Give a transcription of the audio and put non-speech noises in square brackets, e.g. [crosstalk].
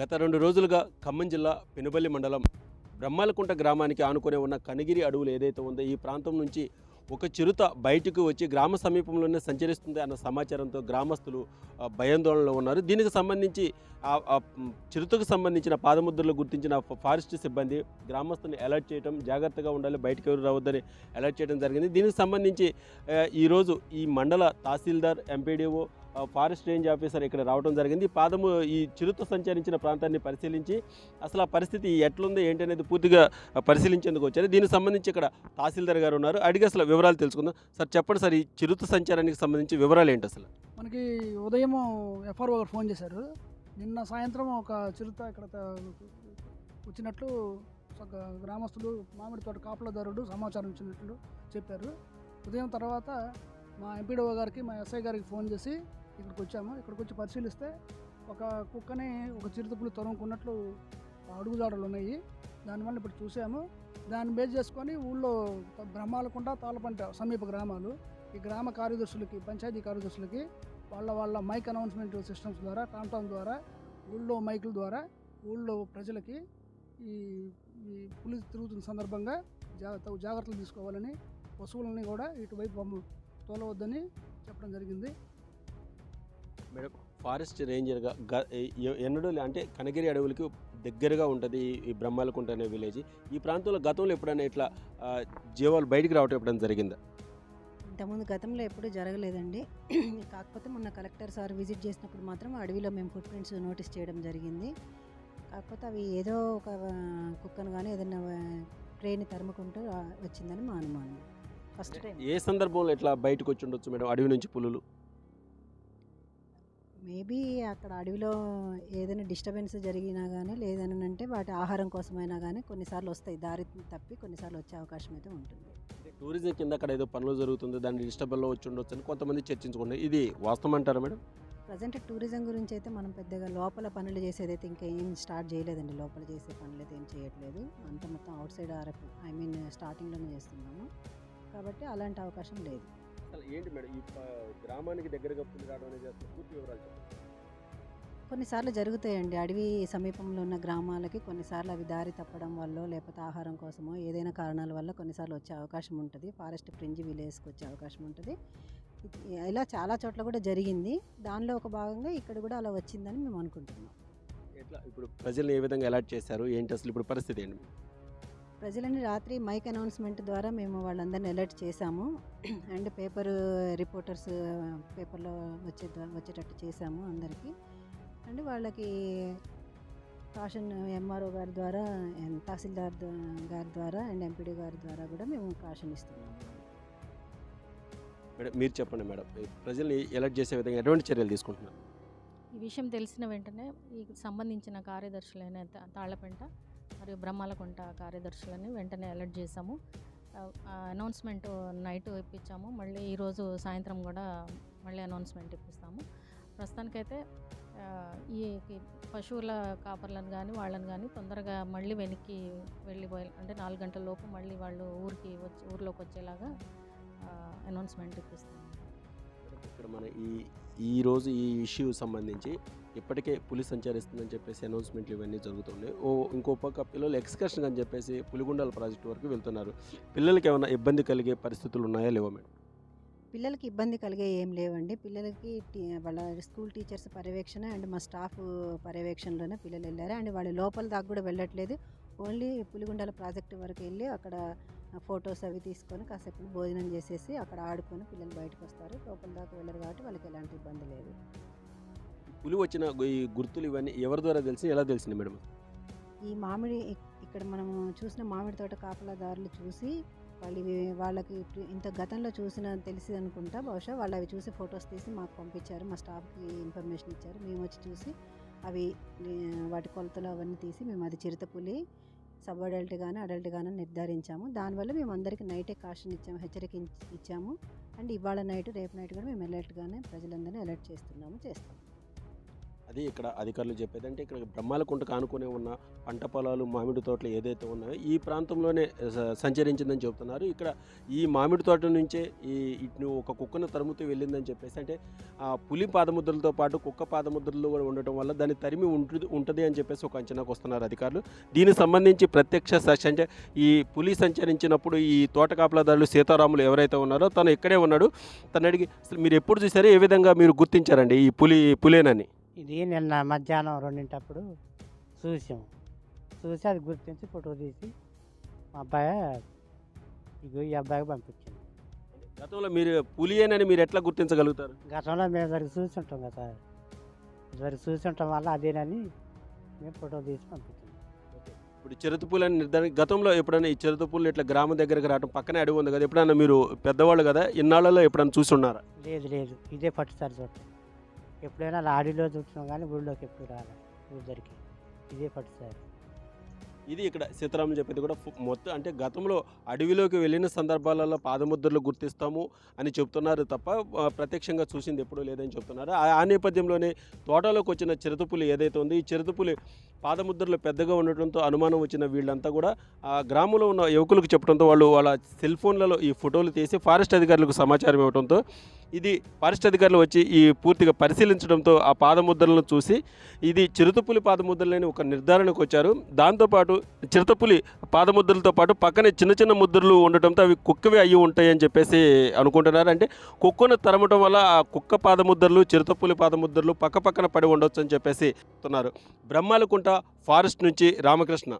గత రెండు రోజులుగా ఖమ్మం జిల్లా పెనుబల్లి మండలం బ్రహ్మాలకుంట గ్రామానికి ఆనుకునే ఉన్న కనిగిరి అడవులు ఏదైతే ఉందో ఈ ప్రాంతం నుంచి ఒక చిరుత బయటకు వచ్చి గ్రామ సమీపంలోనే సంచరిస్తుంది అన్న సమాచారంతో గ్రామస్తులు భయాందోళనలో ఉన్నారు. దీనికి సంబంధించి ఆ చిరుతకు సంబంధించిన పాదముద్రలు గుర్తించిన ఫారెస్ట్ సిబ్బంది గ్రామస్తుల్ని అలర్ట్ చేయడం జాగ్రత్తగా ఉండాలి. బయటకు ఎవరు రావద్దని అలర్ట్ చేయడం జరిగింది. దీనికి సంబంధించి ఈరోజు ఈ మండల tahsildar MPDO forest range officer ఇక్కడ రావడం జరిగింది. పాదము ఈ చిరుత సంచరించిన ప్రాంతాన్ని పరిశీలించి అసలు ఆ పరిస్థితి ఎట్లుంది ఏంటి అనేది పూర్తిగా పరిశీలించేందుకు వచ్చారు. దీనికి సంబంధించి ఇక్కడ తహసీల్దార్ గారు ఉన్నారు. అడిగి అసలు వివరాలు తెలుసుకుందాం. సార్ చెప్పండి సార్ ఈ చిరుత సంచారానికి సంబంధించి వివరాలు ఏంటి అసలు? మనకి ఉదయం ఎఫ్ఆర్ఓ గారు ఫోన్ చేశారు. నిన్న సాయంత్రం ఒక చిరుత ఇక్కడ వచ్చినట్లు ఒక గ్రామస్తులు మామిడి తోట కాపలదారుడు సమాచారం ఇచ్చినట్లు చెప్పారు. ఉదయం తర్వాత మా ఎంపీడీఓ గారికి మా ఎస్ఐ గారికి ఫోన్ చేసి ఇక్కడికి వచ్చాము. ఇక్కడికి వచ్చి పరిశీలిస్తే ఒక కుక్కని ఒక చిరుతపులు తరుముకున్నట్లు అడుగుజాడలు ఉన్నాయి. దానివల్ల ఇప్పుడు చూసాము. దాన్ని బేస్ చేసుకొని ఊళ్ళో బ్రహ్మాలకుంట తాళపంట సమీప గ్రామాలు ఈ గ్రామ కార్యదర్శులకి పంచాయతీ కార్యదర్శులకి వాళ్ళ వాళ్ళ మైక్ అనౌన్స్మెంట్ సిస్టమ్స్ ద్వారా టామ్ ద్వారా ఊళ్ళో మైకుల ద్వారా ఊళ్ళో ప్రజలకి ఈ ఈ పులి తిరుగుతున్న సందర్భంగా జాగ్రత్త జాగ్రత్తలు తీసుకోవాలని పశువులని కూడా ఇటువైపు తోలవద్దని చెప్పడం జరిగింది. మేడం ఫారెస్ట్ రేంజర్గా ఎన్నడూ అంటే కనగిరి అడవులకి దగ్గరగా ఉంటుంది ఈ- బ్రహ్మాలకుంట అనే విలేజ్. ఈ ప్రాంతంలో గతంలో ఎప్పుడైనా ఇట్లా జీవాలు బయటికి రావటం ఎప్పుడైనా జరిగిందా? ఇంతకుముందు గతంలో ఎప్పుడూ జరగలేదండి. [clears throat] కాకపోతే మొన్న కలెక్టర్ సార్ విజిట్ చేసినప్పుడు మాత్రం అడవిలో మేము ఫుట్ ప్రింట్స్ నోటీస్ చేయడం జరిగింది. కాకపోతే అవి ఏదో ఒక కుక్కను కానీ ఏదైనా ట్రైన్ తరుముకుంటూ వచ్చిందని మా అనుమానం. First time. ఏ సందర్భంలో ఇట్లా బయటకు వచ్చి ఉండొచ్చు మేడం అడవి నుంచి పులులు? మేబీ అక్కడ అడవిలో ఏదైనా డిస్టర్బెన్స్ జరిగినా కానీ లేదని అంటే వాటి ఆహారం కోసమైనా కానీ కొన్నిసార్లు వస్తాయి. దారి తప్పి కొన్నిసార్లు వచ్చే అవకాశం అయితే ఉంటుంది. టూరిజం కింద అక్కడ ఏదో పనులు జరుగుతుంది. దాన్ని డిస్టర్బెన్లో వచ్చి ఉండొచ్చు అని కొంతమంది చర్చించుకుంటారు. ఇది వాస్తవం అంటారా మేడం? ప్రజెంట్ టూరిజం గురించి అయితే మనం పెద్దగా లోపల పనులు చేసేది అయితే ఇంకా ఏం స్టార్ట్ చేయలేదండి. లోపల చేసే పనులు అయితే ఏం చేయట్లేదు. అంత మొత్తం outside RF I mean స్టార్టింగ్లోనే చేస్తున్నాము. కాబట్టి అలాంటి అవకాశం లేదు. అసలు ఏంటి మేడం? ఈ గ్రామానికి దగ్గరగా పులి రావడం అనేది అసలు పూర్తి వివరాలు చెప్పండి. కొన్నిసార్లు జరుగుతాయండి. అడవి సమీపంలో ఉన్న గ్రామాలకి కొన్నిసార్లు అవి దారి తప్పడం వల్ల లేకపోతే ఆహారం కోసమో ఏదైనా కారణాల వల్ల కొన్నిసార్లు వచ్చే అవకాశం ఉంటుంది. ఫారెస్ట్ ఫ్రింజ్ విలేజ్కి వచ్చే అవకాశం ఉంటుంది. ఇలా చాలా చోట్ల కూడా జరిగింది. దానిలో ఒక భాగంగా ఇక్కడ కూడా అలా వచ్చిందని మేము అనుకుంటున్నాం. ఎట్లా? ఇప్పుడు ప్రజల్ని ఏ విధంగా అలర్ట్ చేశారు? ఏంటి అసలు ఇప్పుడు పరిస్థితి ఏంటి? ప్రజలని రాత్రి మైక్ అనౌన్స్మెంట్ ద్వారా మేము వాళ్ళందరినీ అలర్ట్ చేశాము. అండ్ పేపర్ రిపోర్టర్స్ పేపర్లో వచ్చే వచ్చేటట్టు చేశాము అందరికీ. అండ్ వాళ్ళకి కాషన్ ఎంఆర్ఓ గారి ద్వారా తహసీల్దార్ గారి ద్వారా అండ్ ఎంపీడీ గారి ద్వారా కూడా మేము కాషన్ ఇస్తున్నాము. మేడం మీరు చెప్పండి మేడం. ప్రజల్ని అలర్ట్ చేసే విధంగా ఎటువంటి చర్యలు తీసుకుంటున్నారు? ఈ విషయం తెలిసిన వెంటనే ఈ సంబంధించిన కార్యదర్శులైన తా- తాళ్ళపెంట మరియు బ్రహ్మాలకుంట కార్యదర్శులని వెంటనే అలర్ట్ చేశాము. అనౌన్స్మెంట్ నైట్ ఇప్పించాము. మళ్ళీ ఈరోజు సాయంత్రం కూడా మళ్ళీ అనౌన్స్మెంట్ ఇప్పిస్తాము. ప్రస్తుతానికైతే ఈ ఈ పశువుల కాపర్లను కానీ వాళ్ళని కానీ తొందరగా మళ్ళీ వెనక్కి వెళ్ళిపోయి అంటే నాలుగు గంటల లోపు మళ్ళీ వాళ్ళు ఊరికి వచ్చి ఊర్లోకి వచ్చేలాగా అనౌన్స్మెంట్ ఇప్పిస్తాము. ఇక్కడ మన ఈ ఈరోజు ఈ ఇష్యూ సంబంధించి ఇప్పటికే పులి సంచరిస్తుందని చెప్పేసి అనౌన్స్మెంట్లు ఇవన్నీ జరుగుతున్నాయి. ఓ ఇంకో పక్క పిల్లలు ఎక్స్కర్షన్ అని చెప్పేసి పులిగుండాల ప్రాజెక్ట్ వరకు వెళ్తున్నారు. పిల్లలకి ఏమైనా ఇబ్బంది కలిగే పరిస్థితులు ఉన్నాయా లేవా మేడం? పిల్లలకి ఇబ్బంది కలిగే ఏం లేవండి. పిల్లలకి వాళ్ళ స్కూల్ టీచర్స్ పర్యవేక్షణ అండ్ మా స్టాఫ్ పర్యవేక్షణలోనే పిల్లలు వెళ్ళారు. అండ్ వాళ్ళ లోపల దాకా కూడా వెళ్ళట్లేదు. ఓన్లీ పులిగుండాల ప్రాజెక్ట్ వరకు వెళ్ళి అక్కడ ఫొటోస్ అవి తీసుకొని కాసేపు భోజనం చేసేసి అక్కడ ఆడుకొని పిల్లలు బయటకు వస్తారు. లోపల దాకా వెళ్ళరు కాబట్టి వాళ్ళకి ఎలాంటి ఇబ్బంది లేదు. పులి వచ్చిన ఈ గుర్తులు ఇవన్నీ ఎవరి ద్వారా తెలిసి ఎలా తెలిసింది మేడం? ఈ మామిడి ఇక్- ఇక్కడ మనము చూసిన మామిడి తోట కాపలాదారులు చూసి వాళ్ళు ఇవి వాళ్ళకి ఇంత గతంలో చూసిన తెలిసి అనుకుంటా బహుశా వాళ్ళు అవి చూసి ఫొటోస్ తీసి మాకు పంపించారు. మా స్టాఫ్కి ఇన్ఫర్మేషన్ ఇచ్చారు. మేము వచ్చి చూసి అవి వాటి కొలతలు అవన్నీ తీసి మేము అది చిరుతపులి సబ్ అడల్ట్ కానీ అడల్ట్ కానీ నిర్ధారించాము. దానివల్ల మేము అందరికీ నైటే కాషన్ ఇచ్చాము హెచ్చరిక ఇచ్చాము. అండ్ ఇవాళ నైట్ రేపు నైట్ కూడా మేము అలర్ట్గానే ప్రజలందరినీ అలర్ట్ చేస్తున్నాము చేస్తాము. అది ఇక్కడ అధికారులు చెప్పేది. అంటే ఇక్కడ బ్రహ్మాలకుంట కానుకునే ఉన్న పంట పొలాలు మామిడి తోటలు ఏదైతే ఉన్నాయో ఈ ప్రాంతంలోనే సంచరించిందని చెబుతున్నారు. ఇక్కడ ఈ మామిడి తోట నుంచే ఈ ఇటు ఒక కుక్కను తరుముతూ వెళ్ళిందని చెప్పేసి అంటే ఆ పులి పాదముద్రలతో పాటు కుక్క పాదముద్రలు కూడా ఉండటం వల్ల దాన్ని తరిమి ఉంటుంది ఉంటుంది అని చెప్పేసి ఒక అంచనాకు వస్తున్నారు అధికారులు. దీనికి సంబంధించి ప్రత్యక్ష సాక్షి అంటే ఈ పులి సంచరించినప్పుడు ఈ తోట కాపలాదారులు సీతారాములు ఎవరైతే ఉన్నారో తను ఇక్కడే ఉన్నాడు. తను అడిగి మీరు ఎప్పుడు చూసారో ఏ విధంగా మీరు గుర్తించారండి ఈ పులి పులేనని? ఇది నిన్న మధ్యాహ్నం రెండింటప్పుడు చూసాం. చూసి అది గుర్తించి ఫోటో తీసి మా అబ్బాయి ఇగో ఈ అబ్బాయికి పంపించింది గతంలో మీరు పులియేనని మీరు ఎట్లా గుర్తించగలుగుతారు? గతంలో మేము ఇదివరకు చూసుంటాం కదా ఇదివరకు చూసుంటాం వల్ల అదేనని మేము ఫోటో తీసి పంపించాం. ఇప్పుడు చిరుత పులి అని నిర్ధారణ గతంలో ఎప్పుడైనా ఈ చిరుత పులి ఇట్లా గ్రామం దగ్గరకు రావడం పక్కనే అడవి ఉంది కదా ఎప్పుడైనా మీరు పెద్దవాళ్ళు కదా ఇన్నాళ్ళలో ఎప్పుడైనా చూసున్నారా లేదు లేదు. ఇదే పట్టుసారి చూడటం. ఎప్పుడైనా అలా చూసినాం కానీ గుడిలోకి ఎప్పుడు రాలే? ఊరి ఇదే ఇదే పట్టుసారి. ఇది ఇక్కడ సీతారాం చెప్పేది కూడా మొత్తం అంటే గతంలో అడవిలోకి వెళ్ళిన సందర్భాలలో పాదముద్రలు గుర్తిస్తాము అని చెప్తున్నారు తప్ప ప్రత్యక్షంగా చూసింది ఎప్పుడూ లేదని చెప్తున్నారు. ఆ- ఆ నేపథ్యంలోనే తోటలోకి వచ్చిన చిరుతపులి ఏదైతే ఉందో ఈ చిరుతపులి పాదముద్రలు పెద్దగా ఉండటంతో అనుమానం వచ్చిన వీళ్ళంతా కూడా ఆ గ్రామంలో ఉన్న యువకులకు చెప్పడంతో వాళ్ళు వాళ్ళ సెల్ ఫోన్లలో ఈ ఫోటోలు తీసి ఫారెస్ట్ అధికారులకు సమాచారం ఇవ్వడంతో ఇది ఫారెస్ట్ అధికారులు వచ్చి ఈ పూర్తిగా పరిశీలించడంతో ఆ పాదముద్రలను చూసి ఇది చిరుతపులి పాదముద్రలని ఒక నిర్ధారణకు వచ్చారు. దాంతోపాటు చిరుతపులి పాదముద్రలతో పాటు పక్కనే చిన్న చిన్న ముద్రలు ఉండటంతో అవి కుక్కవి అయ్యి ఉంటాయని చెప్పేసి అనుకుంటున్నారు. అంటే కుక్కను తరమటం వల్ల ఆ కుక్క పాదముద్రలు చిరుతపులి పాదముద్రలు పక్క పక్కన పడి ఉండొచ్చు అని చెప్పేసి చెప్తున్నారు. బ్రహ్మాలకుంట ఫారెస్ట్ నుంచి రామకృష్ణ.